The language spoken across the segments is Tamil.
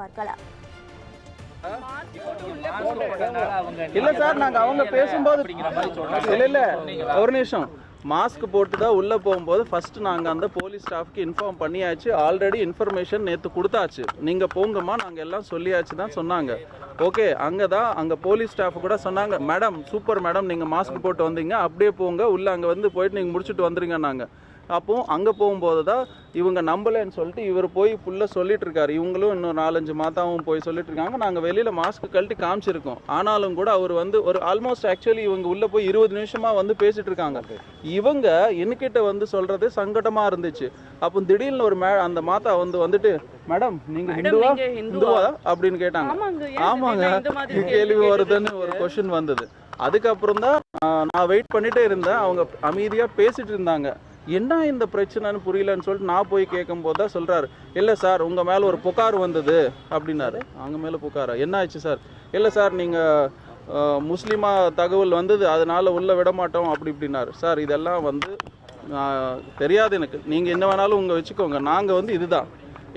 பார்க்கலாம். இல்ல சார் நாங்க அவங்க பேசும்போது இல்ல இல்ல. ஒரு நிமிஷம். மாஸ்க் போட்டு தான் உள்ள போகும்போது ஃபர்ஸ்ட் நாங்க அந்த போலீஸ் ஸ்டாஃப்க்கு இன்ஃபார்ம் பண்ணியாச்சு. ஆல்ரெடி இன்ஃபர்மேஷன் நேற்று கொடுத்தாச்சு. நீங்க போங்கம்மா நாங்க எல்லாம் சொல்லியாச்சு தான் சொன்னாங்க. ஓகே அங்கே தான் அங்க போலீஸ் ஸ்டாஃப் கூட சொன்னாங்க மேடம் சூப்பர் மேடம் நீங்க மாஸ்க் போட்டு வந்தீங்க. அப்படியே போங்க. உள்ள அங்க வந்து போயிட்டு நீங்க முடிச்சுட்டு வந்துருங்க நாங்க. அப்போ அங்க போகும்போது தான் இவங்க நம்பலைன்னு சொல்லிட்டு இவர் போய் ஃபுல்லாக சொல்லிட்டு இருக்காரு இவங்களும் இன்னும் நாலஞ்சு மாதாவும் போய் சொல்லிட்டு இருக்காங்க நாங்கள் வெளியில மாஸ்க் கழட்டி காமிச்சிருக்கோம். ஆனாலும் கூட அவர் வந்து ஒரு ஆல்மோஸ்ட் ஆக்சுவலி இவங்க உள்ள போய் இருபது நிமிஷமா வந்து பேசிட்டு இருக்காங்க இவங்க என்கிட்ட வந்து சொல்றது சங்கடமா இருந்துச்சு. அப்போ திடீர்னு ஒரு மே அந்த மாதா வந்து வந்துட்டு மேடம் நீங்க ஹிந்துவா? ஹிந்துவா?" அப்படின்னு கேட்டாங்க. ஆமாங்க, கேள்வி வருதுன்னு ஒரு கொஷின் வந்தது. அதுக்கப்புறம் தான் நான் வெயிட் பண்ணிட்டே இருந்தேன். அவங்க அமைதியா பேசிட்டு இருந்தாங்க என்ன இந்த பிரச்சனைன்னு புரியலன்னு சொல்லிட்டு நான் போய் கேட்கும்போது தான் சொல்கிறாரு இல்லை சார் உங்கள் மேலே ஒரு புகார் வந்தது அப்படின்னாரு. அவங்க மேலே புகாரா? என்ன ஆச்சு சார்? இல்லை சார் நீங்கள் முஸ்லீமாக தகவல் வந்தது அதனால் உள்ளே விட மாட்டோம் அப்படி இப்படின்னாரு. சார் இதெல்லாம் வந்து தெரியாது எனக்கு. நீங்கள் என்ன வேணாலும் உங்கள் வச்சுக்கோங்க. நாங்கள் வந்து இதுதான்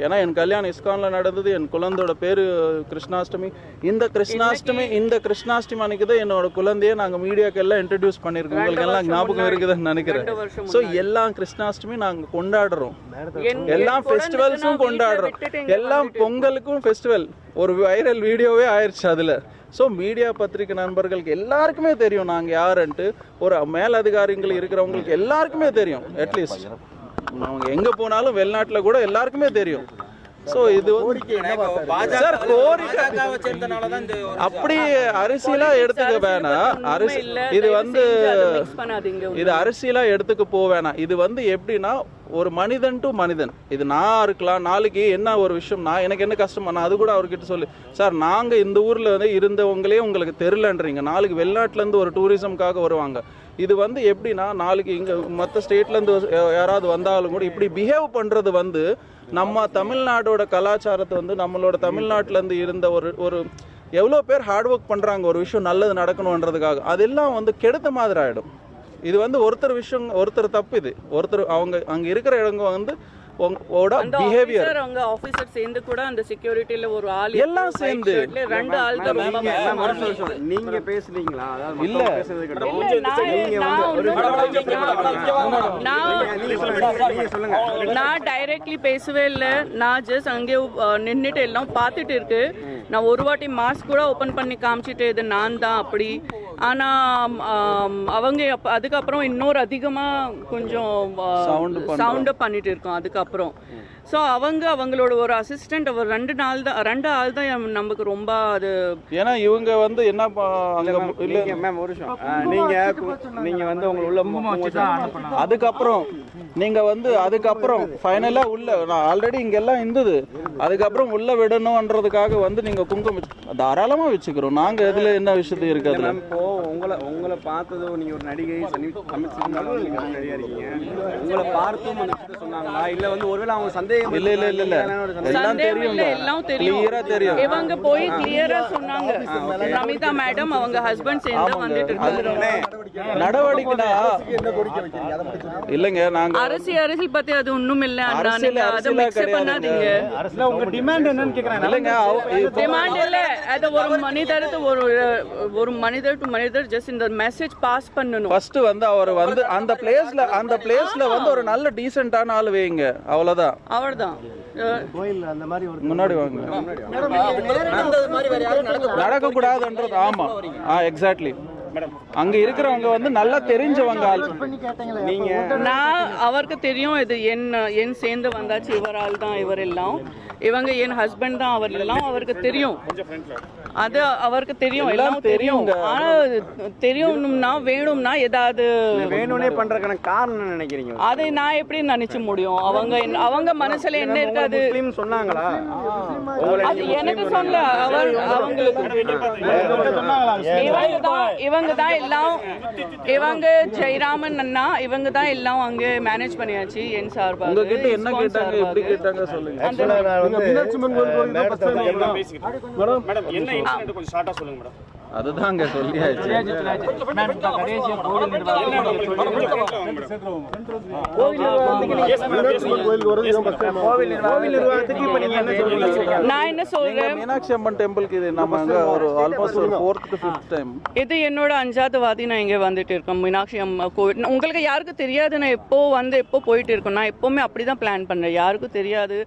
ஏன்னா என் கல்யாணம் இஸ்கான்ல நடந்தது என் குழந்தையோட பேரு கிருஷ்ணாஷ்டமி. இந்த கிருஷ்ணாஷ்டமி இந்த கிருஷ்ணாஷ்டமி அன்னைக்கு தான் என்னோட குழந்தைய நாங்க மீடியாக்கு எல்லாம் இன்ட்ரடியூஸ் பண்ணிருக்கோம் உங்களுக்கு எல்லாம் ஞாபகம் இருக்குதுன்னு நினைக்கிறேன். ஸோ எல்லா கிருஷ்ணாஷ்டமி நாங்க கொண்டாடுறோம். எல்லா ஃபெஸ்டிவல்ஸும் கொண்டாடுறோம். எல்லாம் பொங்கலுக்கும் ஃபெஸ்டிவல் ஒரு வைரல் வீடியோவே ஆயிடுச்சு அதுல. ஸோ மீடியா பத்திரிகை நண்பர்களுக்கு எல்லாருக்குமே தெரியும் நாங்க யாருன்ட்டு. ஒரு மேலதிகாரிகள் இருக்கிறவங்களுக்கு எல்லாருக்குமே தெரியும் அட்லீஸ்ட் அவங்க எங்க போனாலும் வெளிநாட்டுல கூட எல்லாருக்குமே தெரியும். ஸோ இது வந்து சார் கோரிக்கை அப்படி அரசியலா எடுத்துக்க வேணாம். அரிசி இது வந்து. இது அரசியலா எடுத்துக்க போக வேணாம். இது வந்து எப்படின்னா ஒரு மனிதன் டு மனிதன். இது நான் இருக்கலாம் நாளைக்கு என்ன ஒரு விஷயம் நான் எனக்கு என்ன கஷ்டமா நான் அது கூட அவர்கிட்ட சொல்லு. சார் நாங்க இந்த ஊர்ல வந்து இருந்தவங்களே உங்களுக்கு தெரிலன்றீங்க நாளைக்கு வெளிநாட்டுல இருந்து ஒரு டூரிசம்காக வருவாங்க. இது வந்து எப்படின்னா நாளைக்கு இங்கே மற்ற ஸ்டேட்லேருந்து யாராவது வந்தாலும் கூட இப்படி பிஹேவ் பண்ணுறது வந்து நம்ம தமிழ்நாடோட கலாச்சாரத்தை வந்து நம்மளோட தமிழ்நாட்டிலேருந்து இருந்த ஒரு ஒரு எவ்வளோ பேர் ஹார்ட் ஒர்க் பண்ணுறாங்க ஒரு விஷயம் நல்லது நடக்கணுன்றதுக்காக அதெல்லாம் வந்து கெடுத்த மாதிரி ஆகிடும் இது வந்து ஒருத்தர் விஷயம் ஒருத்தர் தப்பு இது. ஒருத்தர் அவங்க அங்கே இருக்கிற இடங்க வந்து ஓட பிஹேவியர் அவங்க ஆபீசர் சேர்ந்து கூட அந்த செக்யூரிட்டில ஒரு ஆள் எல்லாம் சேர்ந்து. ரெண்டு ஆள் தான் ரொம்ப. நீங்க பேசுனீங்களா? அதாவது இல்ல. நான் டைரக்ட்லி பேசவே இல்லை. நான் ஜஸ்ட் அங்கே நின்னுட்டு எல்லாம் பார்த்துட்டு இருக்கு. நான் ஒரு வாட்டி மாஸ்க் கூட ஓப்பன் பண்ணி காமிச்சிட்டு இது நான் தான் அப்படி. ஆனால் அவங்க அப்ப- அதுக்கப்புறம் இன்னொரு அதிகமாக கொஞ்சம். சவுண்டு பண்ணிட்டு இருக்கோம் அதுக்கப்புறம். ஸோ அவங்க அவங்களோட ஒரு அசிஸ்டன்ட் ஒரு ரெண்டு நாள் தான் ரெண்டு ஆள் தான் நமக்கு ரொம்ப அது ஏன்னா இவங்க வந்து என்ன ப- அங்க இல்ல நீங்க மேம் ஒரு நிமிஷம். ஆ, நீங்க கு- நீங்க வந்து உங்களை உள்ள அதுக்கப்புறம் நீங்க வந்து அதுக்கப்புறம் ஃபைனலா உள்ள நான் ஆல்ரெடி இங்க எல்லாம் இருந்தது. அதுக்கப்புறம் உள்ள விடணும்ன்றதுக்காக வந்து நீங்க குங்குமம் வச்சு- தாராளமா வச்சுக்கிறோம். நாங்க இதுல என்ன விஷயத்து இருக்கு அதுல? மேம் இப்போ உங்களை உங்களை பார்த்ததும் நீங்க ஒரு நடிகை சமி சமைச்சிருந்தாலும் நீங்க ஒரு நடிகா இருக்கீங்க? உங்களை பார்த்தும் சொன்னாங்களா? இல்ல வந்து ஒருவேளை அவங்க சந்தேகம் இல்ல இல்ல இல்ல இல்ல. எல்லாம் தெரியும் எல்லாம் தெரியும். கிளியரா தெரியும். இவங்க போய் கிளியரா சொன்னாங்க. நமிதா மேடம் அவங்க ஹஸ்பண்ட் சேர்ந்து வந்துட்டு இருக்காங்க நடவடிக்கைனா இல்லைங்க நாங்க அரசு அரசியல் பத்தி அது ஒண்ணும் இல்ல அரசியல் அரசியலா பண்ணாதீங்க. உங்க டிமாண்ட் என்னன்னு கேக்குறேன். இல்லைங்க டிமாண்ட் இல்ல. அது ஒரு ஒரு ஒரு மனிதர் டு மனிதர் ஜஸ்ட் இந்த மெசேஜ் பாஸ் பண்ணணும். ஃபர்ஸ்ட் வந்து அவர் வந்து அந்த பிளேஸ்ல அந்த பிளேஸ்ல வந்து ஒரு நல்ல டீசென்ட்டான ஆள் வைங்க. அவ்வளவுதான். அவ்வளவுதான். முன்னாடி வாங்க. நடக்க கூடாதுன்றது ஆமா. ஆ எக்ஸாக்ட்லி அங்க இருக்கிறவங்க வந்து நல்லா தெரிஞ்சவங்க ஆள். நீங்க நான் அவருக்கு தெரியும் இது என் என் சேர்ந்து வந்தாச்சு இவரால் தான் இவர் எல்லாம் இவங்க என் ஹஸ்பண்ட் தான் அவர் எல்லாம் அவருக்கு தெரியும். அது அவருக்கு தெரியும் எல்லாம் தெரியும். ஆனா தெரியணும்னா வேணும்னா ஏதாவது வேணும்னே பண்றதுக்கான காரணம் என்ன நினைக்கிறீங்க? அதை நான் எப்படி நினைச்சு முடியும்? அவங்க என்ன- அவங்க மனசுல என்ன இருக்காது? சொன்னாங்களா? அது எனக்கு சொல்ல அவர் அவங்களுக்கு இவங்க தான் இவங்க தான் எல்லாம் இவங்க ஜெயராமன் அண்ணா இவங்க தான் எல்லாம் அங்க மேனேஜ் பண்ணியாச்சு என் சார்பாக. உங்ககிட்ட என்ன கேட்டாங்க? எப்படி. கேட்டாங்க சொல்லுங்க. மேடம் என்ன கொஞ்சம் ஷார்ட்டா சொல்லுங்க மேடம் சொல்லியாச்சு. சொல்றீங்க? நான் என்ன சொல்றேன்? மீனாட்சி அம்மன் டெம்பிளுக்கு இது நம்ம அங்க ஒரு ஆல்மோஸ்ட் ஒரு ஃபோர்த் டு ஃபிஃப்த் டைம் இது என்னோட அஞ்சாவது வாதி நான் இங்கே வந்துட்டு இருக்கேன் மீனாட்சி அம்மா கோவில். உங்களுக்கு யாருக்கும் தெரியாது நான் எப்போ வந்து எப்போ போயிட்டு இருக்கேன் நான் எப்போவுமே அப்படி தான் பிளான் பண்ணுறேன் யாருக்கும் தெரியாது.